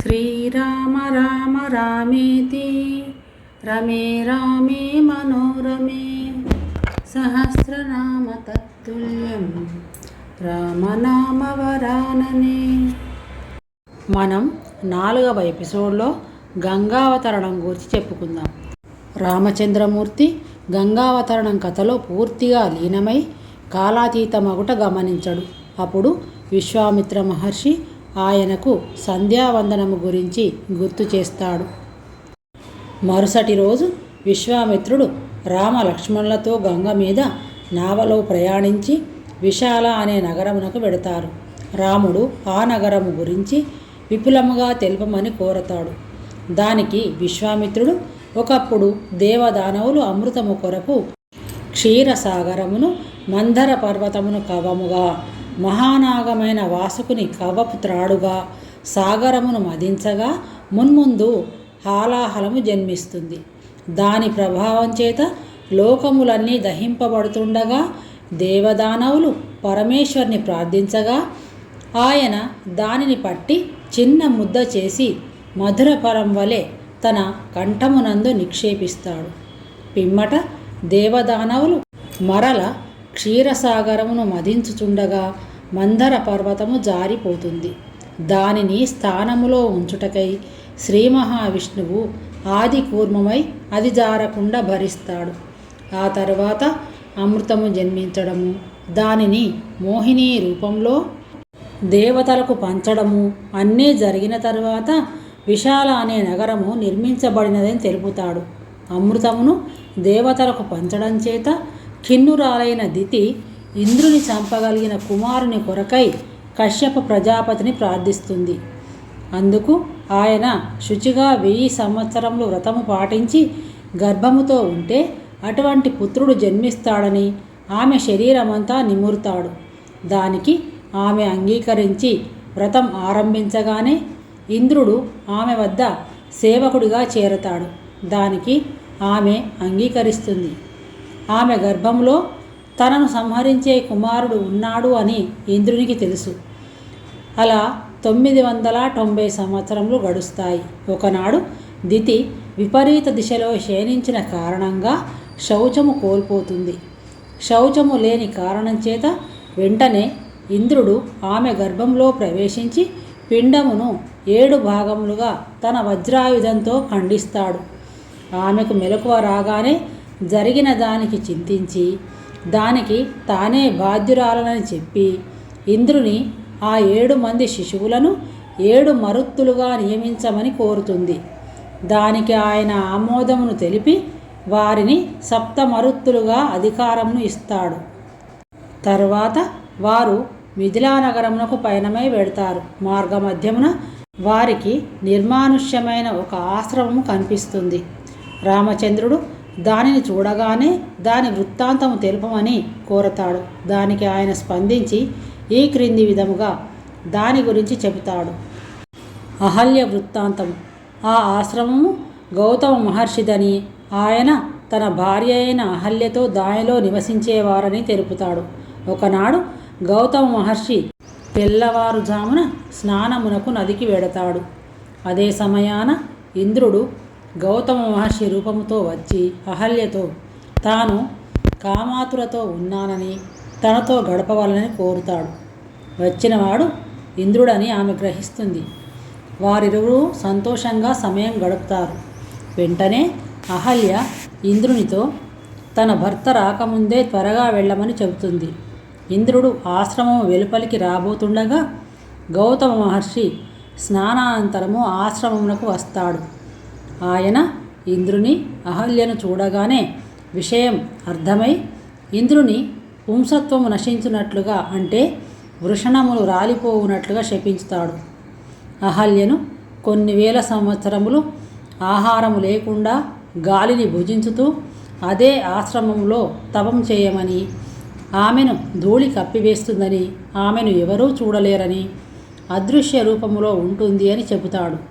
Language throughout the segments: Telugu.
శ్రీరామ రామ రామేతి రమే రామే మనోరమే సహస్రనామ తత్తుల్యం రామనామవరాననే మనం నాలుగవ ఎపిసోడ్లో గంగావతరణం గురించి చెప్పుకుందాం. రామచంద్రమూర్తి గంగావతరణం కథలో పూర్తిగా లీనమై కాలాతీతమగుట గమనించడు. అప్పుడు విశ్వామిత్ర మహర్షి ఆయనకు సంధ్యావందనము గురించి గుర్తు చేస్తాడు. మరుసటి రోజు విశ్వామిత్రుడు రామ లక్ష్మణులతో గంగ మీద నావలో ప్రయాణించి విశాల అనే నగరమునకు వెడతారు. రాముడు ఆ నగరము గురించి విపులముగా తెలుపమని కోరతాడు. దానికి విశ్వామిత్రుడు ఒకప్పుడు దేవదానవులు అమృతము కొరకు క్షీరసాగరమును మందర పర్వతమును కవముగా మహానాగమైన వాసుకుని కవపు త్రాడుగా సాగరమును మదించగా మున్ముందు హాలాహలము జన్మిస్తుంది. దాని ప్రభావం చేత లోకములన్నీ దహింపబడుతుండగా దేవదానవులు పరమేశ్వర్ని ప్రార్థించగా ఆయన దానిని పట్టి చిన్న ముద్ద చేసి మధురపరం వలె తన కంఠమునందు నిక్షేపిస్తాడు. పిమ్మట దేవదానవులు మరల క్షీరసాగరమును మదించుచుండగా మందర పర్వతము జారిపోతుంది. దానిని స్థానములో ఉంచుటకై శ్రీ మహావిష్ణువు ఆది కూర్మమై అది జారకుండా భరిస్తాడు. ఆ తర్వాత అమృతము జన్మించడము దానిని మోహిని రూపంలో దేవతలకు పంచడము అన్నీ జరిగిన తర్వాత విశాల అనే నగరము నిర్మించబడినదని తెలుపుతాడు. అమృతమును దేవతలకు పంచడం చేత కిన్నురాలైన దితి ఇంద్రుని చంపగలిగిన కుమారుని కొరకై కశ్యప ప్రజాపతిని ప్రార్థిస్తుంది. అందుకు ఆయన శుచిగా వెయ్యి సంవత్సరములు వ్రతము పాటించి గర్భముతో ఉంటే అటువంటి పుత్రుడు జన్మిస్తాడని ఆమె శరీరమంతా నిమురుతాడు. దానికి ఆమె అంగీకరించి వ్రతం ఆరంభించగానే ఇంద్రుడు ఆమె వద్ద సేవకుడిగా చేరతాడు. దానికి ఆమె అంగీకరిస్తుంది. ఆమె గర్భంలో తనను సంహరించే కుమారుడు ఉన్నాడు అని ఇంద్రునికి తెలుసు. అలా తొమ్మిది వందల తొంభై సంవత్సరములు గడుస్తాయి. ఒకనాడు దితి విపరీత దిశలో క్షీణించిన కారణంగా శౌచము కోల్పోతుంది. శౌచము లేని కారణం చేత వెంటనే ఇంద్రుడు ఆమె గర్భంలో ప్రవేశించి పిండమును ఏడు భాగములుగా తన వజ్రాయుధంతో ఖండిస్తాడు. ఆమెకు మెలకువ రాగానే జరిగిన దానికి చింతించి దానికి తానే బాధ్యురాలనని చెప్పి ఇంద్రుని ఆ ఏడు మంది శిశువులను ఏడు మరుత్తులుగా నియమించమని కోరుతుంది. దానికి ఆయన ఆమోదమును తెలిపి వారిని సప్త మరుత్తులుగా అధికారమును ఇస్తాడు. తర్వాత వారు మిథిలానగరమునకు పయనమై వెడతారు మార్గమధ్యమున వారికి నిర్మానుష్యమైన ఒక ఆశ్రమము కనిపిస్తుంది. రామచంద్రుడు దానిని చూడగానే దాని వృత్తాంతము తెలుపమని కోరతాడు. దానికి ఆయన స్పందించి ఈ క్రింది విధముగా దాని గురించి చెబుతాడు. అహల్య వృత్తాంతం ఆ ఆశ్రమము గౌతమ మహర్షిదని ఆయన తన భార్య అయిన అహల్యతో దానిలో నివసించేవారని తెలుపుతాడు. ఒకనాడు గౌతమ మహర్షి తెల్లవారుజామున స్నానమునకు నదికి వెడతాడు. అదే సమయాన ఇంద్రుడు గౌతమ మహర్షి రూపముతో వచ్చి అహల్యతో తాను కామాతురతో ఉన్నానని తనతో గడపవాలని కోరుతాడు. వచ్చినవాడు ఇంద్రుడని ఆమె గ్రహిస్తుంది. వారిరువురు సంతోషంగా సమయం గడుపుతారు. వెంటనే అహల్య ఇంద్రునితో తన భర్త రాకముందే త్వరగా వెళ్ళమని చెబుతుంది. ఇంద్రుడు ఆశ్రమం వెలుపలికి రాబోతుండగా గౌతమ మహర్షి స్నానానంతరము ఆశ్రమమునకు వస్తాడు. ఆయన ఇంద్రుని అహల్యను చూడగానే విషయం అర్థమై ఇంద్రుని పుంసత్వము నశించినట్లుగా అంటే వృషణములు రాలిపోవునట్లుగా శపించుతాడు. అహల్యను కొన్ని వేల సంవత్సరములు ఆహారము లేకుండా గాలిని భుజించుతూ అదే ఆశ్రమంలో తపం చేయమని ఆమెను ధూళి కప్పివేస్తుందని ఆమెను ఎవరూ చూడలేరని అదృశ్య రూపములో ఉంటుంది అని చెబుతాడు.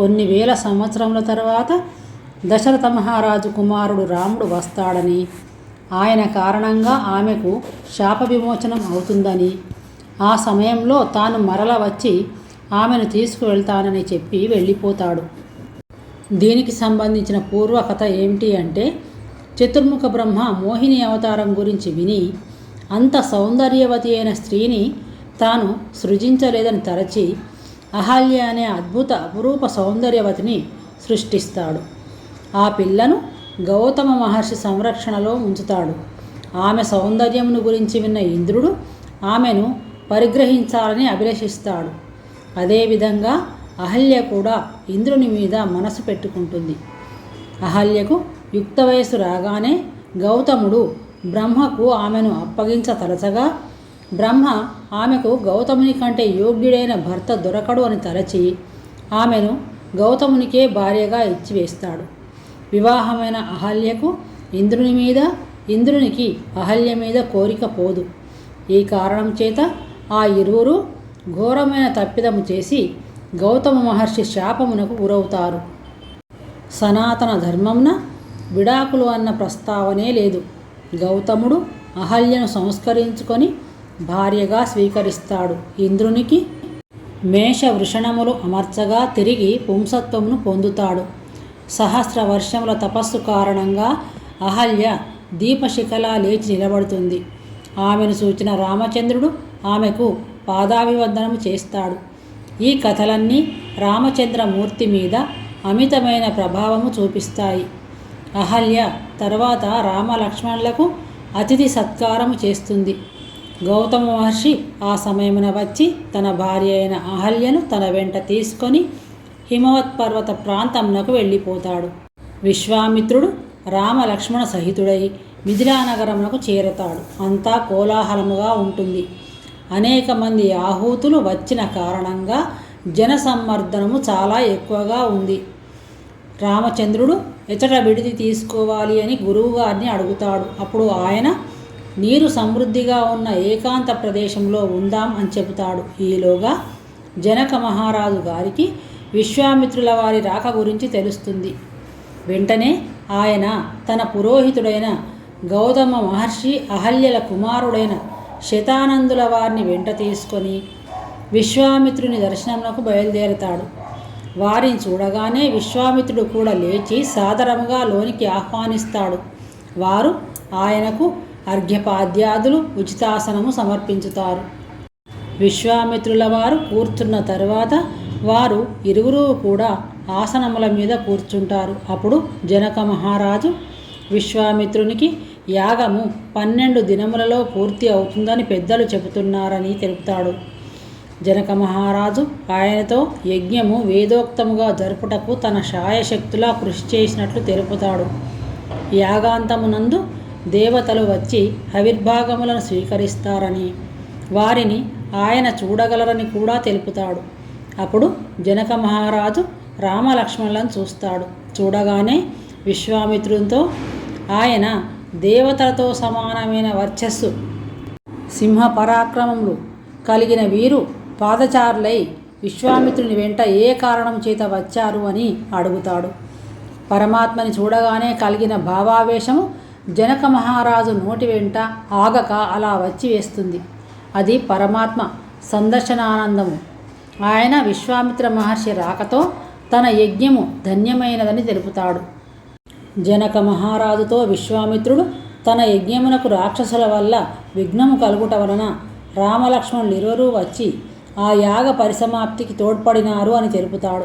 కొన్ని వేల సంవత్సరముల తర్వాత దశరథ మహారాజు కుమారుడు రాముడు వస్తాడని. ఆయన కారణంగా ఆమెకు శాప విమోచనం అవుతుందని. ఆ సమయంలో తాను మరల వచ్చి ఆమెను తీసుకువెళ్తానని చెప్పి వెళ్ళిపోతాడు. దీనికి సంబంధించిన పూర్వ కథ ఏమిటి అంటే చతుర్ముఖ బ్రహ్మ మోహిని అవతారం గురించి విని అంత సౌందర్యవతి అయిన స్త్రీని తాను సృజించలేదని తరచి అహల్య అనే అద్భుత అపురూప సౌందర్యవతిని సృష్టిస్తాడు. ఆ పిల్లను గౌతమ మహర్షి సంరక్షణలో ఉంచుతాడు. ఆమె సౌందర్యమును గురించి విన్న ఇంద్రుడు ఆమెను పరిగ్రహించాలని అభిలషిస్తాడు. అదేవిధంగా అహల్య కూడా ఇంద్రుని మీద మనసు పెట్టుకుంటుంది. అహల్యకు యుక్త వయసు రాగానే గౌతముడు బ్రహ్మకు ఆమెను అప్పగించతలచగా బ్రహ్మ ఆమెకు గౌతముని కంటే యోగ్యుడైన భర్త దొరకడు అని తలచి ఆమెను గౌతమునికే భార్యగా ఇచ్చివేస్తాడు. వివాహమైన అహల్యకు ఇంద్రుని మీద ఇంద్రునికి అహల్య మీద కోరిక పోదు. ఈ కారణం చేత ఆ ఇరువురు ఘోరమైన తప్పిదము చేసి గౌతమ మహర్షి శాపమునకు గురవుతారు. సనాతన ధర్మంన విడాకులు అన్న ప్రస్తావనే లేదు. గౌతముడు అహల్యను సంస్కరించుకొని భార్యగా స్వీకరిస్తాడు. ఇంద్రునికి మేష వృషణములు అమర్చగా తిరిగి పుంసత్వమును పొందుతాడు. సహస్ర వర్షముల తపస్సు కారణంగా అహల్య దీపశిఖల లేచి నిలబడుతుంది. ఆమెను సూచిన రామచంద్రుడు ఆమెకు పాదాభివందనము చేస్తాడు. ఈ కథలన్నీ రామచంద్రమూర్తి మీద అమితమైన ప్రభావము చూపిస్తాయి. అహల్య తర్వాత రామలక్ష్మణులకు అతిథి సత్కారము చేస్తుంది. గౌతమ మహర్షి ఆ సమయమున వచ్చి తన భార్య అయిన అహల్యను తన వెంట తీసుకొని హిమవత్ పర్వత ప్రాంతమునకు వెళ్ళిపోతాడు. విశ్వామిత్రుడు రామలక్ష్మణ సహితుడై మిథిలానగరమునకు చేరతాడు. అంతా కోలాహలముగా ఉంటుంది. అనేక మంది ఆహూతులు వచ్చిన కారణంగా జనసమ్మర్ధనము చాలా ఎక్కువగా ఉంది. రామచంద్రుడు ఎచట విడిది తీసుకోవాలి అని గురువుగారిని అడుగుతాడు. అప్పుడు ఆయన నీరు సమృద్ధిగా ఉన్న ఏకాంత ప్రదేశంలో ఉందాం అని చెబుతాడు. ఈలోగా జనక మహారాజు గారికి విశ్వామిత్రుల వారి రాక గురించి తెలుస్తుంది. వెంటనే ఆయన తన పురోహితుడైన గౌతమ మహర్షి అహల్యల కుమారుడైన శతానందుల వారిని వెంట తీసుకొని విశ్వామిత్రుని దర్శనంలోకి బయలుదేరతాడు. వారిని చూడగానే విశ్వామిత్రుడు కూడా లేచి సాదరముగా లోనికి ఆహ్వానిస్తాడు. వారు ఆయనకు అర్ఘ్యపాద్యాదులు ఉచితాసనము సమర్పించుతారు. విశ్వామిత్రుల వారు కూర్చున్న తర్వాత వారు ఇరువురు కూడా ఆసనముల మీద కూర్చుంటారు. అప్పుడు జనక మహారాజు విశ్వామిత్రునికి యాగము పన్నెండు దినములలో పూర్తి అవుతుందని పెద్దలు చెబుతున్నారని తెలుపుతాడు జనక మహారాజు ఆయనతో యజ్ఞము వేదోక్తముగా జరుపుటకు తన శాయశక్తులా కృషి చేసినట్లు తెలుపుతాడు. యాగాంతమునందు దేవతలు వచ్చి ఆవిర్భాగములను స్వీకరిస్తారని వారిని ఆయన చూడగలరని కూడా తెలుపుతాడు. అప్పుడు జనక మహారాజు రామలక్ష్మణులను చూస్తాడు. చూడగానే విశ్వామిత్రునితో ఆయన దేవతలతో సమానమైన వర్చస్సు సింహ పరాక్రమములు కలిగిన వీరు పాదచారులై విశ్వామిత్రుని వెంట ఏ కారణం చేత వచ్చారు అని అడుగుతాడు. పరమాత్మని చూడగానే కలిగిన భావావేశము జనక మహారాజు నోటి వెంట ఆగక అలా వచ్చి వేస్తుంది అది పరమాత్మ సందర్శనానందము. ఆయన విశ్వామిత్ర మహర్షి రాకతో తన యజ్ఞము ధన్యమైనదని తెలుపుతాడు. జనక మహారాజుతో విశ్వామిత్రుడు తన యజ్ఞమునకు రాక్షసుల వల్ల విఘ్నము కలుగుట వలన రామలక్ష్మణులు ఇరువురూ వచ్చి ఆ యాగ పరిసమాప్తికి తోడ్పడినారు అని తెలుపుతాడు.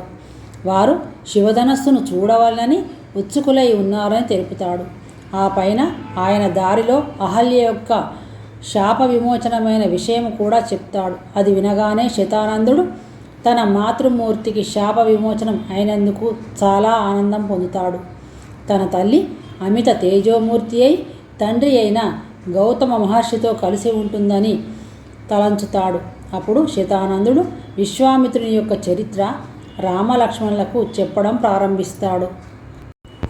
వారు శివధనస్సును చూడవాలని ఉత్సుకులై ఉన్నారని తెలుపుతాడు. ఆ పైన ఆయన దారిలో అహల్య యొక్క శాప విమోచనమైన విషయం కూడా చెప్తాడు. అది వినగానే శతానందుడు తన మాతృమూర్తికి శాప విమోచనం అయినందుకు చాలా ఆనందం పొందుతాడు. తన తల్లి అమిత తేజోమూర్తి అయి తండ్రి అయిన గౌతమ మహర్షితో కలిసి ఉంటుందని తలంచుతాడు. అప్పుడు శతానందుడు విశ్వామిత్రుని యొక్క చరిత్ర రామలక్ష్మణులకు చెప్పడం ప్రారంభిస్తాడు.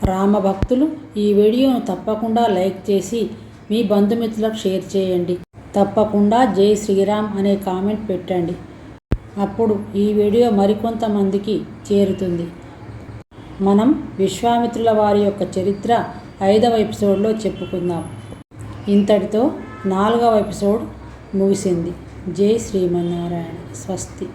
రామభక్తులు ఈ వీడియోను తప్పకుండా లైక్ చేసి మీ బంధుమిత్రులకు షేర్ చేయండి. తప్పకుండా జై శ్రీరామ్ అనే కామెంట్ పెట్టండి. అప్పుడు ఈ వీడియో మరికొంతమందికి చేరుతుంది. మనం విశ్వామిత్రుల వారి యొక్క చరిత్ర ఐదవ ఎపిసోడ్లో చెప్పుకుందాం. ఇంతటితో నాలుగవ ఎపిసోడ్ ముగిసింది. జై శ్రీమన్నారాయణ. స్వస్తి.